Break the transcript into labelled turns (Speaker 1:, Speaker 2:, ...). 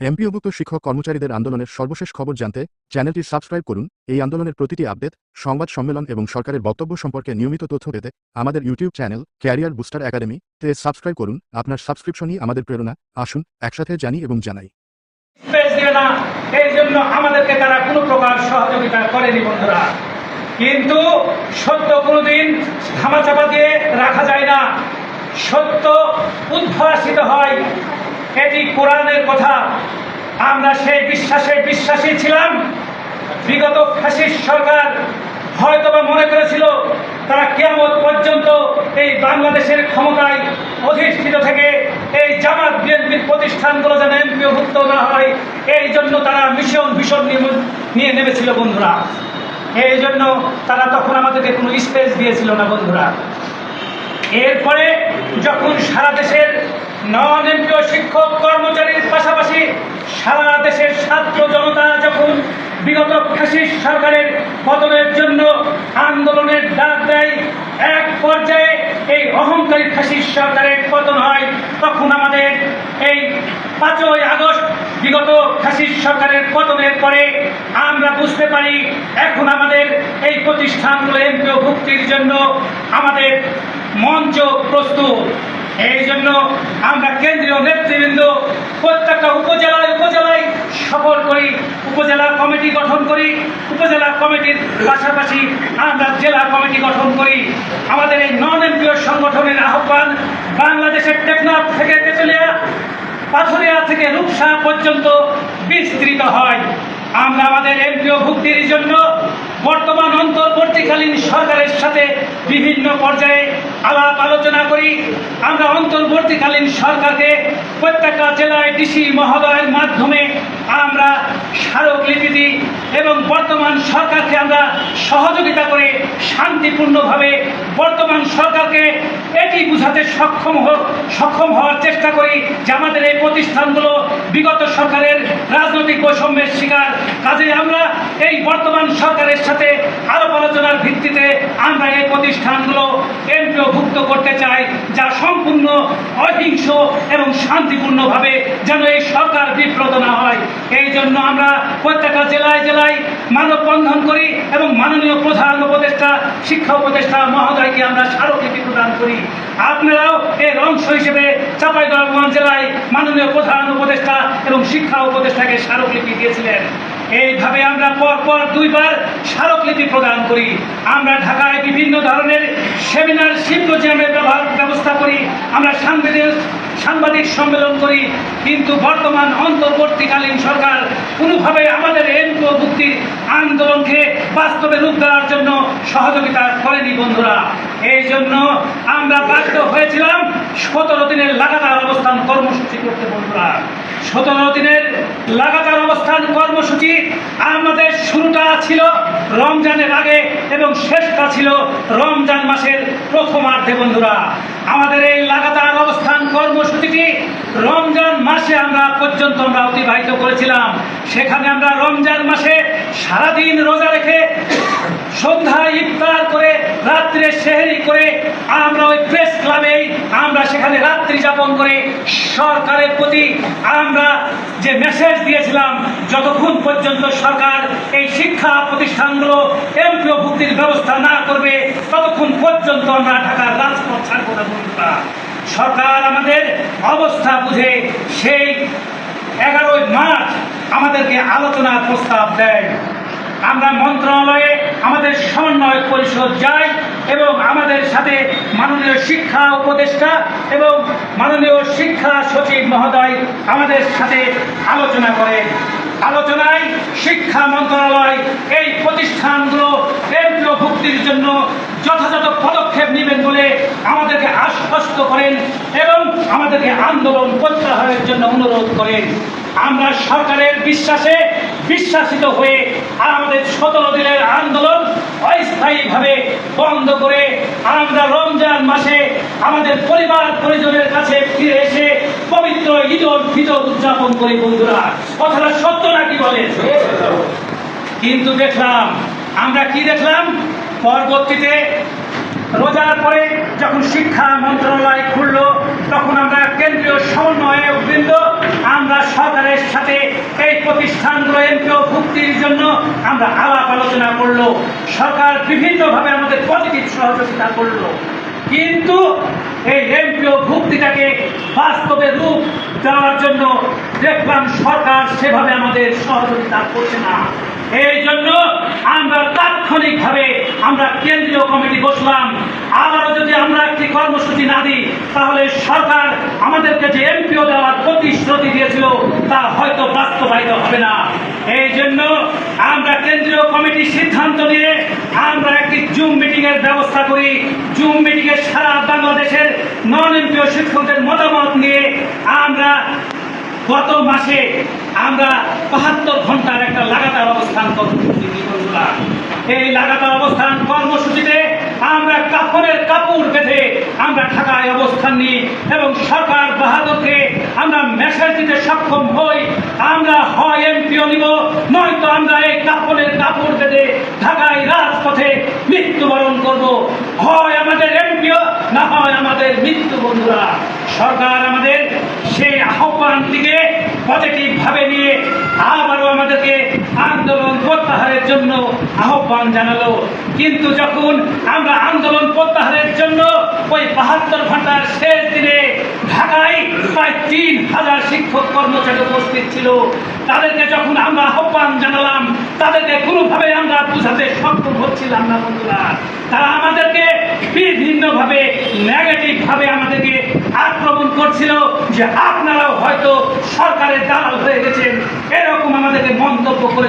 Speaker 1: এমপিওভুক্ত শিক্ষক কর্মচারীদের আন্দোলনের সর্বশেষ খবর জানতে চ্যানেলটি সাবস্ক্রাইব করুন। এই আন্দোলনের প্রতিটি আপডেট, সংবাদ সম্মেলন এবং সরকারের বক্তব্য সম্পর্কে নিয়মিত তথ্য পেতে আমাদের YouTube channel Career Booster Academy তে সাবস্ক্রাইব করুন। আপনার সাবস্ক্রিপশনই আমাদের প্রেরণা। আসুন, একসাথে জানি এবং জানাই।
Speaker 2: আমাদেরকে তারা প্রকার সহযোগিতা করেনি বন্ধুরা। কিন্তু সত্য কোনোদিন ধামাচাপা দিয়ে রাখা যায় না। সত্য উদ্ভাসিত হয়। এটি কোরআনের কথা। আমরা সেই বিশ্বাসে বিশ্বাসী ছিলাম। বিগত ফ্যাসিস্ট সরকার হয়তোবা মনে করেছিল, তারা কেমন পর্যন্ত এই বাংলাদেশের ক্ষমতায় অধিষ্ঠিত থেকে এই জামাত বিএনপির প্রতিষ্ঠানগুলো যেন এমপিওভুক্ত না হয়, এই জন্য তারা মিশন ভীষণ নিয়ে নেমেছিল, বন্ধুরা। এই জন্য তারা তখন আমাদেরকে কোনো স্পেস দিয়েছিল না, বন্ধুরা। এরপরে যখন সারা দেশের নন শিক্ষক কর্মচারীর পাশাপাশি সারা দেশের ছাত্র জনতা যখন বিগত ফ্যাসিস্ট সরকারের পতনের জন্য আন্দোলনের ডাক দেয়, এক পর্যায়ে এই অহংকারী ফ্যাসিস্ট সরকারের পতন হয়, তখন আমাদের এই পাঁচই আগস্ট বিগত ফ্যাসিস্ট সরকারের পতনের পরে আমরা বুঝতে পারি, এখন আমাদের এই প্রতিষ্ঠানগুলো এমপিও ভুক্তির জন্য আমাদের মঞ্চ প্রস্তুত। এই জন্য আমরা কেন্দ্রীয় নেতৃবৃন্দ প্রত্যেকটা উপজেলায় উপজেলায় সফর করি, উপজেলা কমিটি গঠন করি, উপজেলা কমিটির পাশাপাশি আমরা জেলা কমিটি গঠন করি। আমাদের এই নন এমপিও সংগঠনের আহ্বান বাংলাদেশের টেকনাফ থেকে তেতুলিয়া, পাথুরিয়া থেকে রূপসা পর্যন্ত বিস্তৃত হয়। আমরা আমাদের এমপিও ভুক্তির জন্য বর্তমান অন্তর্বর্তীকালীন সরকারের সাথে বিভিন্ন পর্যায়ে আলাপ আলোচনা করি। আমরা অন্তর্বর্তীকালীন সরকারকে প্রত্যেকটা জেলায় ডিসি মহোদয়ের মাধ্যমে আমরা স্মারক স্মারকলিপি দিই এবং বর্তমান সরকারকে আমরা সহযোগিতা করে শান্তিপূর্ণভাবে বর্তমান সরকারকে এটি বুঝাতে সক্ষম হোক সক্ষম হওয়ার চেষ্টা করি যে আমাদের এই প্রতিষ্ঠানগুলো বিগত সরকারের রাজনৈতিক বৈষম্যের শিকার। কাজে আমরা এই বর্তমান সরকারের সাথে আমরা এই প্রতিষ্ঠানগুলো এমপিওভুক্ত করতে চাই, যা সম্পূর্ণ অহিংস এবং শান্তিপূর্ণভাবে যেন এই সরকার বিব্রত না হয়। এই জন্য আমরা প্রত্যেকটা জেলায় জেলায় মানববন্ধন করি এবং মাননীয় প্রধান উপদেষ্টা, শিক্ষা উপদেষ্টা মহোদয়কে আমরা স্মারকলিপি প্রদান করি। আপনারাও এর অংশ হিসেবে চাঁপাইনবাবগঞ্জ জেলায় মাননীয় প্রধান উপদেষ্টা এবং শিক্ষা উপদেষ্টাকে স্মারকলিপি দিয়েছিলেন। এইভাবে আমরা পর পর দুইবার স্মারকলিপি প্রদান করি। আমরা ঢাকায় বিভিন্ন ধরনের সেমিনার সিম্পোজিয়ামের ব্যবহার ব্যবস্থা করি। আমরা সাংবাদিক সাংবাদিক সম্মেলন করি। কিন্তু বর্তমান অন্তর্বর্তীকালীন সরকার কোনোভাবে আমাদের এনকো মুক্তির আন্দোলনকে বাস্তবে রূপ দেওয়ার জন্য সহযোগিতা করেনি বন্ধুরা। এই জন্য আমরা বাধ্য হয়েছিলাম সতেরো দিনের লাগাতার অবস্থান কর্মসূচি করতে বন্ধুরা। সতেরো দিনের লাগাতার অবস্থান কর্মসূচি আমাদের শুরুটা ছিল রমজানের আগে এবং শেষটা ছিল রমজান মাসের প্রথমার্ধে বন্ধুরা। আমাদের এই লাগাতার অবস্থান কর্মসূচিটি রমজান মাসে আমরা পর্যন্ত আমরা অতিবাহিত করেছিলাম। সেখানে আমরা রমজান মাসে সারাদিন রোজা রেখে সন্ধ্যায় ইফতার করে করে আমরা ওই প্রেস ক্লাবে আমরা সেখানে রাত্রি যাপন করে সরকারের প্রতি আমরা যে মেসেজ দিয়েছিলাম, যতক্ষণ পর্যন্ত সরকার এই শিক্ষা প্রতিষ্ঠানগুলো এমপিও ভুক্তির ব্যবস্থা না করবে, ততক্ষণ পর্যন্ত আমরা ঢাকার রাজপথ ছাড়বো না সরকার আমাদের অবস্থা বুঝে সেই এগারোই মার্চ আমাদেরকে আলোচনার প্রস্তাব দেয়। আমরা মন্ত্রণালয়ে আমাদের সমন্বয় পরিষদ যাই এবং আমাদের সাথে মাননীয় শিক্ষা উপদেষ্টা এবং মাননীয় শিক্ষা সচিব মহোদয় আমাদের সাথে আলোচনা করে। আলোচনায় শিক্ষা মন্ত্রণালয় এই প্রতিষ্ঠানগুলো এমপিও ভুক্তির জন্য যথাযথ পদক্ষেপ নেবেন বলে আমাদেরকে আশ্বস্ত করেন এবং আমাদেরকে আন্দোলন প্রত্যাহারের জন্য অনুরোধ করেন। আমরা সরকারের বিশ্বাসে বিশ্বাসিত হয়ে আমাদের সতেরো দিনের আন্দোলন অস্থায়ীভাবে বন্ধ করে আমরা রমজান মাসে আমাদের পরিবার পরিজনের কাছে ফিরে এসে পবিত্র ঈদ ফিতর উদযাপন করি, বন্ধুরা। কথাটা সত্য নাকি বলে কিন্তু দেখলাম, আমরা কি দেখলাম? পরবর্তীতে রোজার পরে যখন শিক্ষা মন্ত্রণালয় খুলল, তখন আমরা কেন্দ্রীয় সমন্বয়ক বৃন্দ, আমরা সরকারের সাথে এই প্রতিষ্ঠানগুলো এমপিও ভুক্তির জন্য আমরা আলাপ আলোচনা করল। সরকার বিভিন্নভাবে আমাদের পজিটিভ সহযোগিতা করল। কিন্তু এই এমপিও ভুক্তিটাকে বাস্তবে রূপ দেওয়ার জন্য দেখলাম সরকার সেভাবে আমাদের সহযোগিতা করছে না। এই জন্য আমরা তাৎক্ষণিকভাবে আমরা কেন্দ্রীয় কমিটি বসলাম। আবারও যদি আমরা একটি কর্মসূচি না দিই, তাহলে সরকার আমাদেরকে যে এমপিও দেওয়ার প্রতিশ্রুতি দিয়েছিল, তা হয়তো বাস্তবায়িত হবে না। এই জন্য আমরা কেন্দ্রীয় কমিটির সিদ্ধান্ত নিয়ে আমরা একটি জুম মিটিং এর ব্যবস্থা করি। জুম মিটিং এ সারা বাংলাদেশের নন এমপিও শিক্ষকদের মতামত নিয়ে আমরা গত মাসে আমরা বাহাত্তর ঘণ্টার একটা লাগাতার অবস্থান কর্মসূচি এই লাগাতার অবস্থান কর্মসূচিতে আমরা কাপড়ের কাপড় বেঁধে আমরা ঢাকায় অবস্থান নিই এবং সরকার বাহাদুরকে আমরা মেসেজ দিতে সক্ষম হই। আমরা হয় এমপিও নিব, নয়তো আমরা এই কাপড়ের কাপড় বেঁধে ঢাকায় রাজপথে মৃত্যুবরণ করব। হয় আমাদের এমপিও, না হয় আমাদের মৃত্যু বন্ধুরা সরকার আমাদের সেই আহ্বানটিকে পজিটিভ ভাবে নিয়ে আবারও আমাদেরকে আন্দোলন প্রত্যাহারের জন্য আহ্বান জানালো। কিন্তু যখন আমরা আন্দোলন প্রত্যাহারের জন্য ওই বাহাত্তর ঘণ্টার শেষ দিনে ঢাকায় প্রায় তিন হাজার শিক্ষক কর্মচারী উপস্থিত ছিল, তাদেরকে যখন আমরা আহ্বান জানালাম, তাদেরকে কোনোভাবে আমরা বুঝাতে সক্ষম হচ্ছিলাম না বন্ধুরা। তারা আমাদেরকে বিভিন্নভাবে নেগেটিভভাবে আমাদেরকে আক্রমণ করছিল যে আপনারাও হয়তো সরকারের দালাল হয়ে গেছেন। এরকম আমাদেরকে মন্তব্য করে